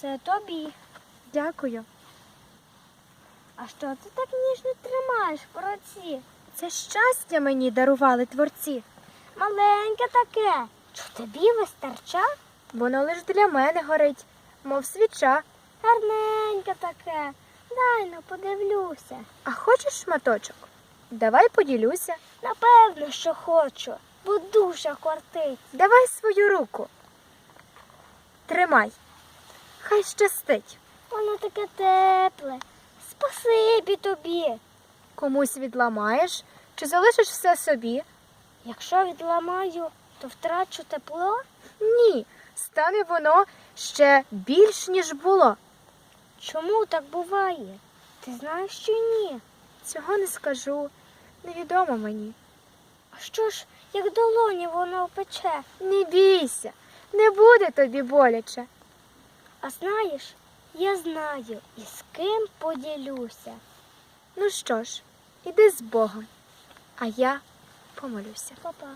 Це тобі. Дякую. А що ти так ніжно тримаєш в руці? Це щастя мені дарували творці. Маленьке таке. Чи тобі вистача? Воно лиш для мене горить, мов свіча. Гарненьке таке. Дай ну подивлюся. А хочеш шматочок? Давай поділюся. Напевно, що хочу, бо душа кортить. Давай свою руку. Тримай. Хай щастить. Воно таке тепле. Спасибі тобі. Комусь відламаєш чи залишиш все собі? Якщо відламаю, то втрачу тепло. Ні, стане воно ще більш, ніж було. Чому так буває? Ти знаєш, що ні? Цього не скажу. Невідомо мені. А що ж, як долоні воно пече? Не бійся, не буде тобі боляче. А знаєш, я знаю і з ким поділюся. Ну що ж, іди з Богом, а я помолюся. Папа.